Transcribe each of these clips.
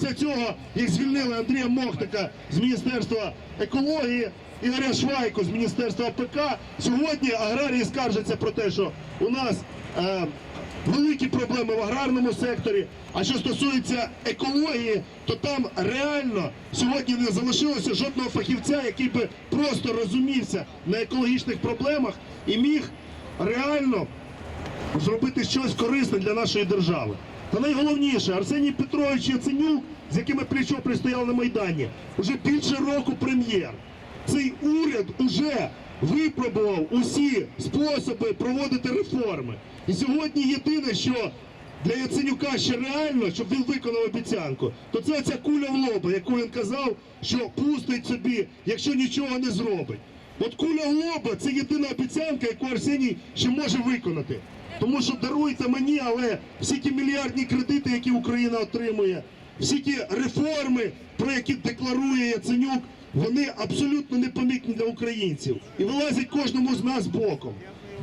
Після цього їх звільнили Андрія Мохтика з Міністерства екології, Ігоря Швайку з Міністерства АПК. Сьогодні аграрії скаржаться про те, що у нас е, великі проблеми в аграрному секторі. А що стосується екології, то там реально сьогодні не залишилося жодного фахівця, який би просто розумівся на екологічних проблемах і міг реально зробити щось корисне для нашої держави. Та найголовніше, Арсеній Петрович Яценюк, з якими плечо пристояли на Майдані, уже більше року прем'єр. Цей уряд уже випробував усі способи проводити реформи. І сьогодні єдине, що для Яценюка ще реально, щоб він виконав обіцянку, то це ця куля в лоба, яку він казав, що пустить собі, якщо нічого не зробить. От куля в лоба це єдина обіцянка, яку Арсеній ще може виконати. Тому що даруйте мені, але всі ті мільярдні кредити, які Україна отримує, всі ті реформи, про які декларує Яценюк, вони абсолютно непомітні для українців і вилазять кожному з нас боком.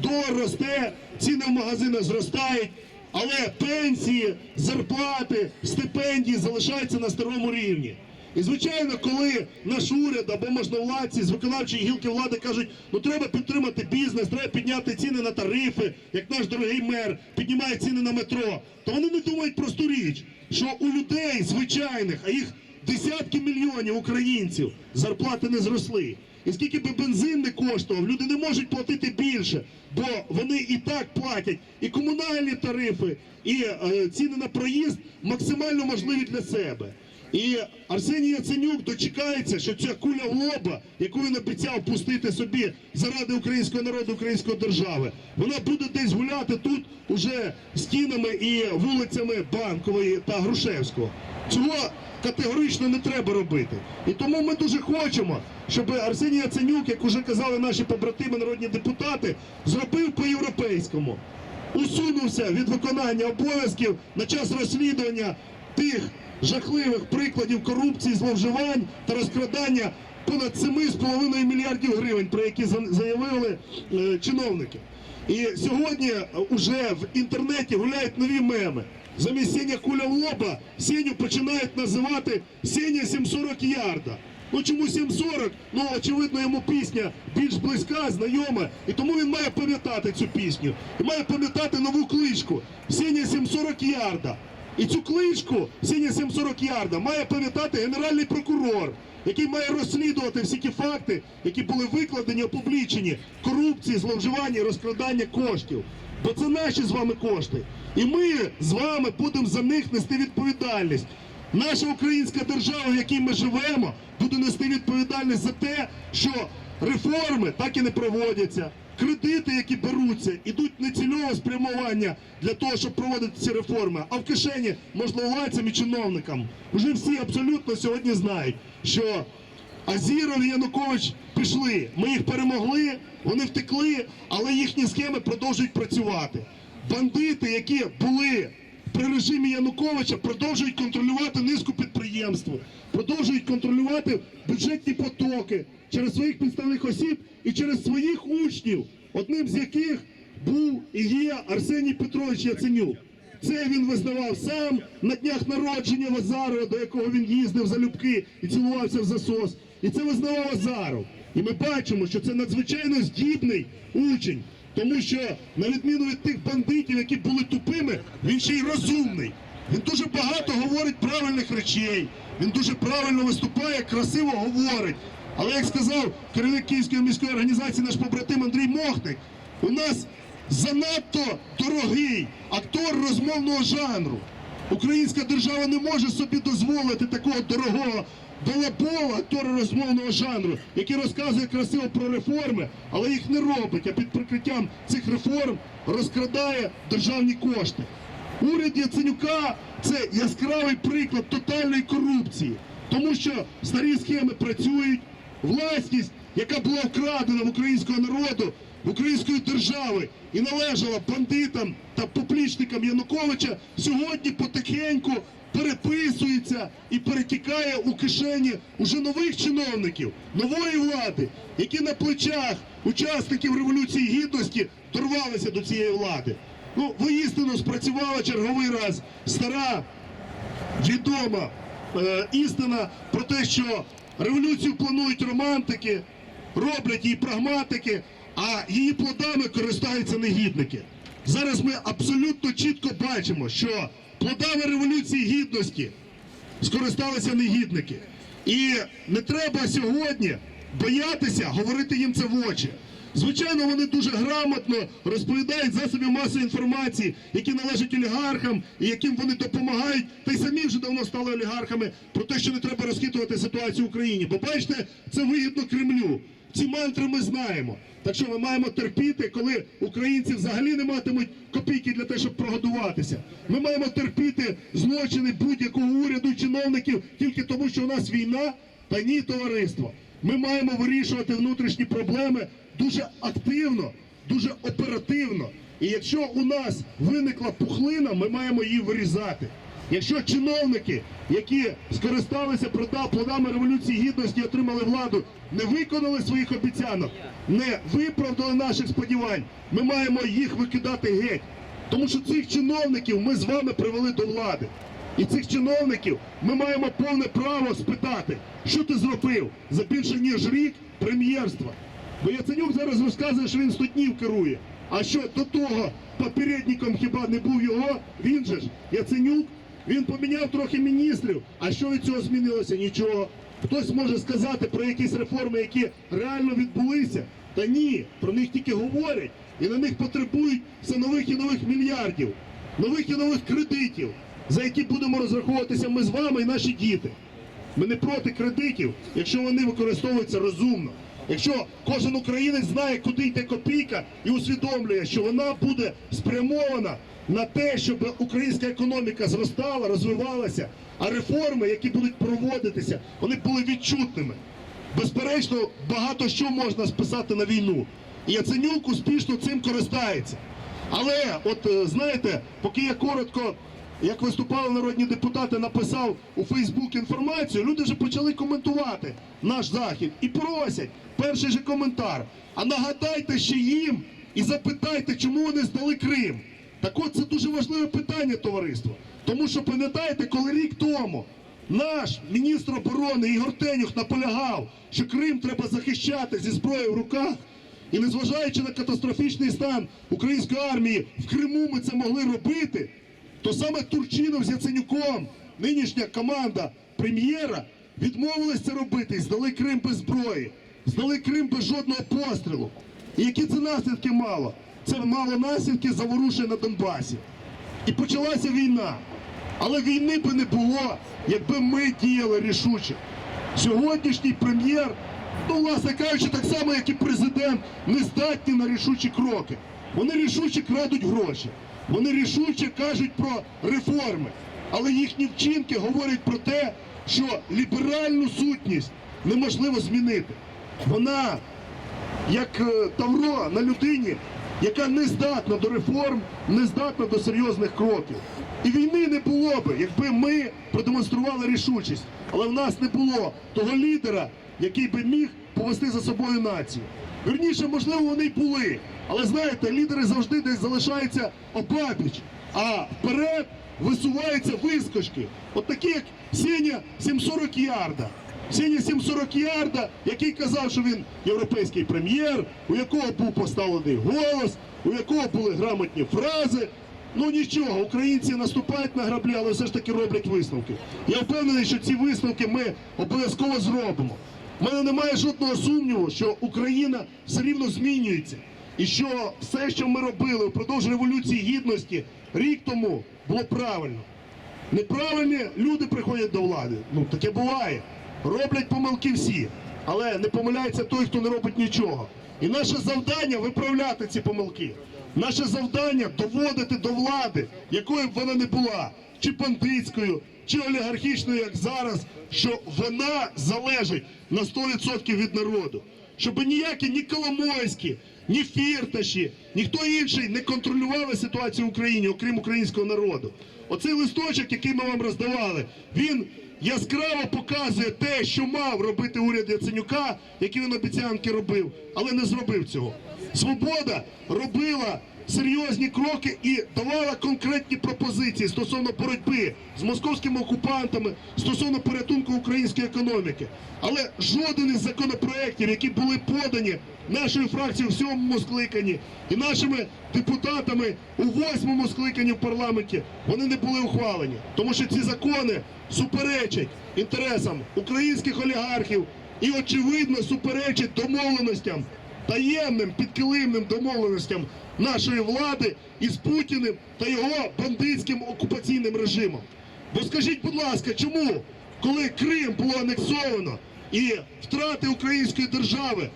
Долар росте, ціни в магазинах зростають, але пенсії, зарплати, стипендії залишаються на старому рівні. І звичайно, коли наш уряд або можновладці з виконавчої гілки влади кажуть, ну треба підтримати бізнес, треба підняти ціни на тарифи, як наш дорогий мер піднімає ціни на метро, то вони не думають просту річ, що у людей звичайних, а їх десятки мільйонів українців зарплати не зросли. І скільки би бензин не коштував, люди не можуть платити більше, бо вони і так платять і комунальні тарифи, і е, ціни на проїзд максимально можливі для себе. І Арсеній Яценюк дочекається, що ця куля в лоба, яку він обіцяв пустити собі заради українського народу, української держави, вона буде десь гуляти тут уже стінами і вулицями Банкової та Грушевського. Цього категорично не треба робити. І тому ми дуже хочемо, щоб Арсеній Яценюк, як уже казали наші побратими, народні депутати, зробив по-європейському. Усунувся від виконання обов'язків на час розслідування тих жахливих прикладів корупції, зловживань та розкрадання понад 7,5 мільярдів гривень, про які заявили е, чиновники. І сьогодні вже в інтернеті гуляють нові меми. Замість Сеня куля в лоба Сеню починають називати Сеня 740 ярда. Ну чому 740? Ну очевидно, йому пісня більш близька, знайома, і тому він має пам'ятати цю пісню. І має пам'ятати нову кличку Сеня 740 ярда. І цю кличку Сеня 740 ярда має пам'ятати генеральний прокурор, який має розслідувати всі ті факти, які були викладені, опублічені корупції, зловживання, і розкрадання коштів. Бо це наші з вами кошти. І ми з вами будемо за них нести відповідальність. Наша українська держава, в якій ми живемо, буде нести відповідальність за те, що реформи так і не проводяться. Кредити, які беруться, ідуть не цільового спрямування для того, щоб проводити ці реформи, а в кишені можливовладцям і чиновникам. Уже всі абсолютно сьогодні знають, що Азіров і Янукович пішли. Ми їх перемогли, вони втекли, але їхні схеми продовжують працювати. Бандити, які були при режимі Януковича, продовжують контролювати низку підприємств, продовжують контролювати бюджетні потоки через своїх підставних осіб і через своїх учнів, одним з яких був і є Арсеній Петрович Яценюк. Це він визнавав сам на днях народження в до якого він їздив за любки і цілувався в засос. І це визнавав Азаров. І ми бачимо, що це надзвичайно здібний учень, тому що на відміну від тих бандитів, які були тупими, він ще й розумний. Він дуже багато говорить правильних речей. Він дуже правильно виступає, красиво говорить. Але як сказав керівник Київської міської організації, наш побратим Андрій Мохник, у нас занадто дорогий актор розмовного жанру. Українська держава не може собі дозволити такого дорогого балабола актора розмовного жанру, який розказує красиво про реформи, але їх не робить, а під прикриттям цих реформ розкрадає державні кошти. Уряд Яценюка це яскравий приклад тотальної корупції, тому що старі схеми працюють, власність, яка була вкрадена в українського народу, в української держави і належала бандитам та поплічникам Януковича, сьогодні потихеньку переписується і перетікає у кишені уже нових чиновників, нової влади, які на плечах учасників революції гідності дорвалися до цієї влади. Ну, воістину спрацювала черговий раз стара відома е, істина про те, що революцію планують романтики, роблять її прагматики, а її плодами користаються негідники. Зараз ми абсолютно чітко бачимо, що плодами революції гідності скористалися негідники. І не треба сьогодні боятися говорити їм це в очі. Звичайно, вони дуже грамотно розповідають засобів масової інформації, які належать олігархам і яким вони допомагають, та й самі вже давно стали олігархами про те, що не треба розхитувати ситуацію в Україні. Бо бачите, це вигідно Кремлю. Ці мантри ми знаємо. Так що ми маємо терпіти, коли українці взагалі не матимуть копійки для того, щоб прогодуватися. Ми маємо терпіти злочини будь-якого уряду чиновників тільки тому, що у нас війна та ні, товариство. Ми маємо вирішувати внутрішні проблеми дуже активно, дуже оперативно. І якщо у нас виникла пухлина, ми маємо її вирізати. Якщо чиновники, які скористалися плодами революції гідності і отримали владу, не виконали своїх обіцянок, не виправдали наших сподівань, ми маємо їх викидати геть. Тому що цих чиновників ми з вами привели до влади. І цих чиновників ми маємо повне право спитати, що ти зробив за більше ніж рік прем'єрства. Бо Яценюк зараз розказує, що він 100 днів керує. А що до того попередником хіба не був його? Він же ж Яценюк. Він поміняв трохи міністрів. А що від цього змінилося? Нічого. Хтось може сказати про якісь реформи, які реально відбулися. Та ні, про них тільки говорять, і на них потребують все нових і нових мільярдів, нових і нових кредитів, за які будемо розраховуватися ми з вами і наші діти. Ми не проти кредитів, якщо вони використовуються розумно. Якщо кожен українець знає, куди йде копійка, і усвідомлює, що вона буде спрямована на те, щоб українська економіка зростала, розвивалася, а реформи, які будуть проводитися, вони були відчутними. Безперечно, багато що можна списати на війну. І Яценюк успішно цим користається. Але, от е, знаєте, поки я коротко, як виступали народні депутати, написав у Фейсбук інформацію, люди вже почали коментувати наш захід і просять перший же коментар. А нагадайте ще їм і запитайте, чому вони здали Крим. Так от це дуже важливе питання, товариство. Тому що пам'ятаєте, коли рік тому наш міністр оборони Ігор Тенюх наполягав, що Крим треба захищати зі зброєю в руках. І незважаючи на катастрофічний стан української армії, в Криму ми це могли робити, то саме Турчинов з Яценюком, нинішня команда прем'єра, відмовились це робити і здали Крим без зброї, здали Крим без жодного пострілу. І які це наслідки мало? Це мало наслідки заворушень на Донбасі. І почалася війна. Але війни би не було, якби ми діяли рішуче. Сьогоднішній прем'єр, ну, власне кажучи, так само, як і президент, не здатні на рішучі кроки. Вони рішуче крадуть гроші. Вони рішуче кажуть про реформи. Але їхні вчинки говорять про те, що ліберальну сутність неможливо змінити. Вона як е, тавро на людині, яка не здатна до реформ, не здатна до серйозних кроків. І війни не було би, якби ми продемонстрували рішучість. Але в нас не було того лідера, який би міг повести за собою націю. Вірніше, можливо, вони й були. Але знаєте, лідери завжди десь залишаються обабіч, а вперед висуваються вискочки. От такі, як Сеня 740 ярда. Сеня 740 ярда, який казав, що він європейський прем'єр, у якого був поставлений голос, у якого були грамотні фрази. Ну нічого, українці наступають на граблі, але все ж таки роблять висновки. Я впевнений, що ці висновки ми обов'язково зробимо. У мене немає жодного сумніву, що Україна все рівно змінюється. І що все, що ми робили впродовж революції гідності рік тому, було правильно. Неправильні люди приходять до влади. Ну таке буває. Роблять помилки всі, але не помиляється той, хто не робить нічого. І наше завдання виправляти ці помилки. Наше завдання доводити до влади, якою б вона не була, чи бандитською, чи олігархічною, як зараз, що вона залежить на 100% від народу. Щоб ніякі ні Коломойські, ні Фірташі, ніхто інший не контролювали ситуацію в Україні, окрім українського народу. Оцей листочок, який ми вам роздавали, він яскраво показує те, що мав робити уряд Яценюка, які він обіцянки робив, але не зробив цього. Свобода робила серйозні кроки і давала конкретні пропозиції стосовно боротьби з московськими окупантами, стосовно порятунку української економіки. Але жоден із законопроєктів, які були подані нашою фракцією в сьомому скликанні і нашими депутатами у восьмому скликанні в парламенті, вони не були ухвалені. Тому що ці закони суперечать інтересам українських олігархів і, очевидно, суперечать домовленостям таємним підкилимним домовленостям нашої влади із Путіним та його бандитським окупаційним режимом. Бо скажіть, будь ласка, чому, коли Крим було анексовано і втрати української держави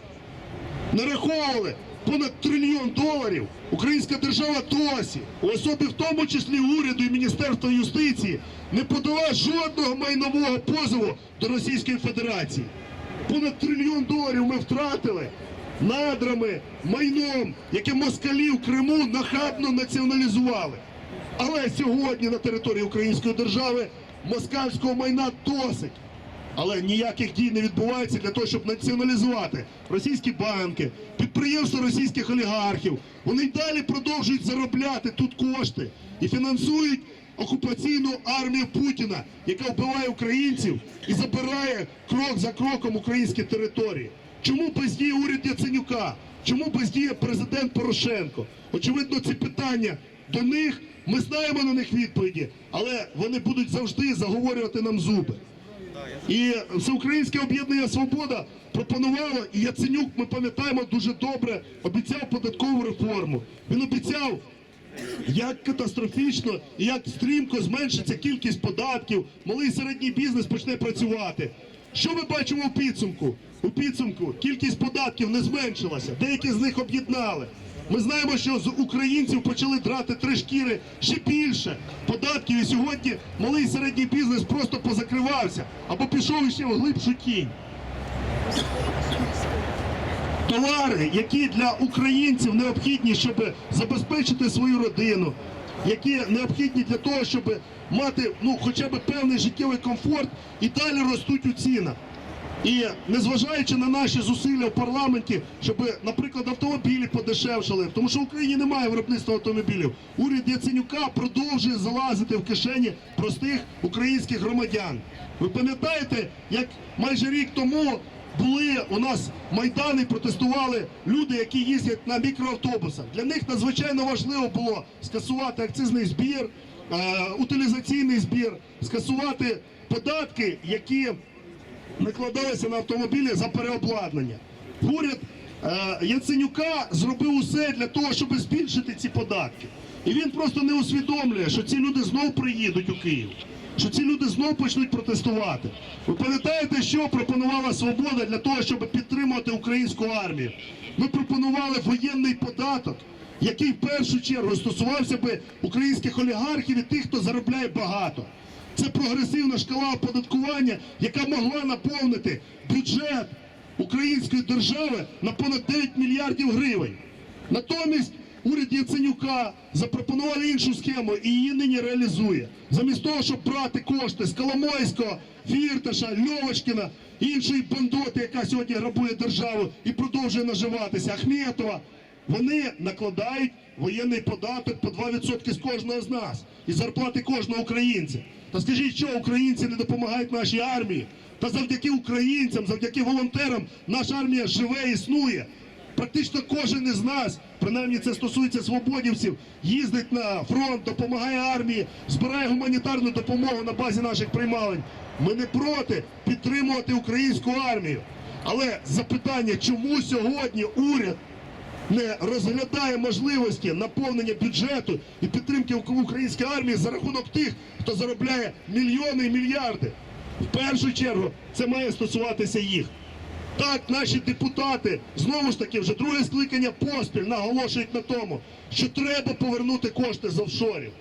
нараховували понад трильйон доларів, українська держава досі, у особі в тому числі уряду і Міністерства юстиції, не подала жодного майнового позову до Російської Федерації. Понад трильйон доларів ми втратили надрами, майном, яке москалі в Криму нахабно націоналізували. Але сьогодні на території Української держави москальського майна досить. Але ніяких дій не відбувається для того, щоб націоналізувати російські банки, підприємства російських олігархів. Вони й далі продовжують заробляти тут кошти і фінансують окупаційну армію Путіна, яка вбиває українців і забирає крок за кроком українські території. Чому бездіє уряд Яценюка? Чому бездіє президент Порошенко? Очевидно, ці питання до них. Ми знаємо на них відповіді, але вони будуть завжди заговорювати нам зуби. І Всеукраїнське об'єднання Свобода пропонувало, і Яценюк, ми пам'ятаємо дуже добре, обіцяв податкову реформу. Він обіцяв, як катастрофічно і як стрімко зменшиться кількість податків, малий і середній бізнес почне працювати. Що ми бачимо у підсумку? У підсумку кількість податків не зменшилася, деякі з них об'єднали. Ми знаємо, що з українців почали драти три шкіри ще більше податків, і сьогодні малий і середній бізнес просто позакривався або пішов ще в глибшу тінь. Товари, які для українців необхідні, щоб забезпечити свою родину, які необхідні для того, щоб мати ну, хоча б певний життєвий комфорт, і далі ростуть у цінах. І незважаючи на наші зусилля в парламенті, щоб, наприклад, автомобілі подешевшали, тому що в Україні немає виробництва автомобілів. Уряд Яценюка продовжує залазити в кишені простих українських громадян. Ви пам'ятаєте, як майже рік тому були у нас майдани, протестували люди, які їздять на мікроавтобусах. Для них надзвичайно важливо було скасувати акцизний збір, е, утилізаційний збір, скасувати податки, які накладалися на автомобілі за переобладнання. Уряд е, Яценюка зробив усе для того, щоб збільшити ці податки. І він просто не усвідомлює, що ці люди знов приїдуть у Київ, що ці люди знов почнуть протестувати. Ви пам'ятаєте, що пропонувала свобода для того, щоб підтримувати українську армію? Ми пропонували воєнний податок, який в першу чергу стосувався би українських олігархів і тих, хто заробляє багато. Це прогресивна шкала оподаткування, яка могла наповнити бюджет української держави на понад 9 мільярдів гривень. Натомість уряд Яценюка запропонував іншу схему і її нині реалізує. Замість того, щоб брати кошти з Коломойського, Фірташа, Льовочкіна, іншої бандоти, яка сьогодні грабує державу і продовжує наживатися, Ахметова, вони накладають воєнний податок по 2% з кожного з нас і зарплати кожного українця. Та скажіть, що українці не допомагають нашій армії? Та завдяки українцям, завдяки волонтерам, наша армія живе, існує. Практично кожен із нас, принаймні це стосується свободівців, їздить на фронт, допомагає армії, збирає гуманітарну допомогу на базі наших приймалень. Ми не проти підтримувати українську армію. Але запитання, чому сьогодні уряд не розглядає можливості наповнення бюджету і підтримки української армії за рахунок тих, хто заробляє мільйони і мільярди. В першу чергу це має стосуватися їх. Так, наші депутати знову ж таки вже друге скликання поспіль наголошують на тому, що треба повернути кошти з офшорів.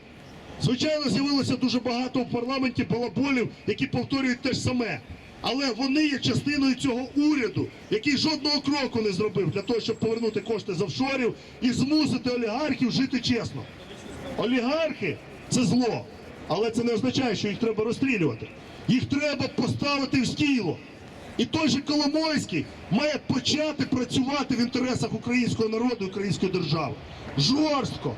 Звичайно, з'явилося дуже багато в парламенті балаболів, які повторюють те ж саме. Але вони є частиною цього уряду, який жодного кроку не зробив для того, щоб повернути кошти з офшорів і змусити олігархів жити чесно. Олігархи це зло, але це не означає, що їх треба розстрілювати. Їх треба поставити в стіло. І той же Коломойський має почати працювати в інтересах українського народу української держави. Жорстко,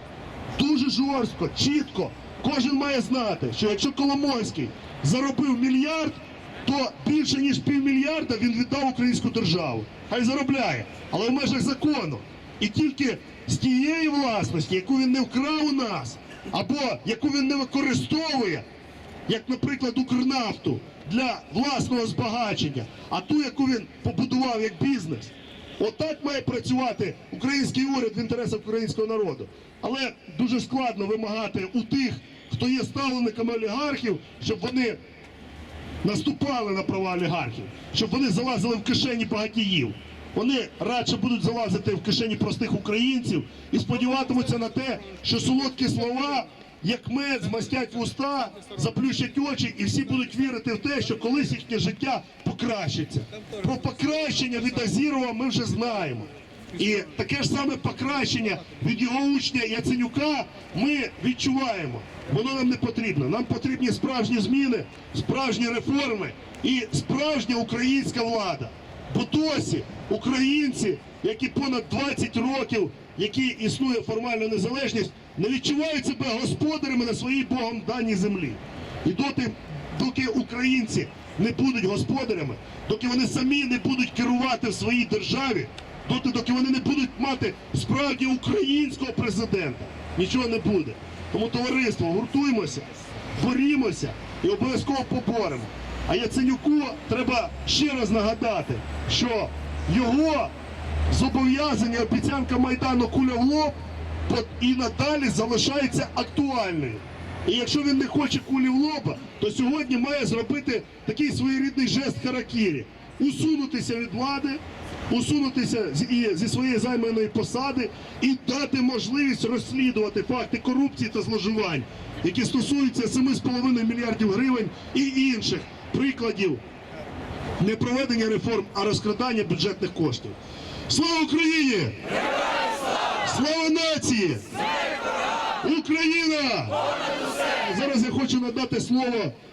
дуже жорстко, чітко. Кожен має знати, що якщо Коломойський заробив мільярд, то більше ніж півмільярда він віддав українську державу. Хай заробляє, але в межах закону. І тільки з тієї власності, яку він не вкрав у нас, або яку він не використовує, як, наприклад, Укрнафту для власного збагачення, а ту, яку він побудував як бізнес. Отак має працювати український уряд в інтересах українського народу. Але дуже складно вимагати у тих, хто є ставленниками олігархів, щоб вони наступали на права олігархів, щоб вони залазили в кишені багатіїв. Вони радше будуть залазити в кишені простих українців і сподіватимуться на те, що солодкі слова, як мед, змастять вуста, заплющать очі, і всі будуть вірити в те, що колись їхнє життя покращиться. Про покращення від Азірова ми вже знаємо. І таке ж саме покращення від його учня Яценюка ми відчуваємо. Воно нам не потрібно. Нам потрібні справжні зміни, справжні реформи і справжня українська влада. Бо досі українці, які понад 20 років, які існує формальна незалежність, не відчувають себе господарями на своїй Богом даній землі. І доти, доки українці не будуть господарями, доки вони самі не будуть керувати в своїй державі, доти, доки вони не будуть мати справді українського президента, нічого не буде. Тому товариство, гуртуємося, борімося і обов'язково поборемо. А Яценюку треба ще раз нагадати, що його зобов'язання, обіцянка Майдану куля в лоб і надалі залишається актуальною. І якщо він не хоче кулі в лоба, то сьогодні має зробити такий своєрідний жест харакірі. Усунутися від влади, усунутися зі своєї займаної посади і дати можливість розслідувати факти корупції та зловживань, які стосуються 7,5 мільярдів гривень і інших прикладів не проведення реформ, а розкрадання бюджетних коштів. Слава Україні! Слава нації! Україна! Зараз я хочу надати слово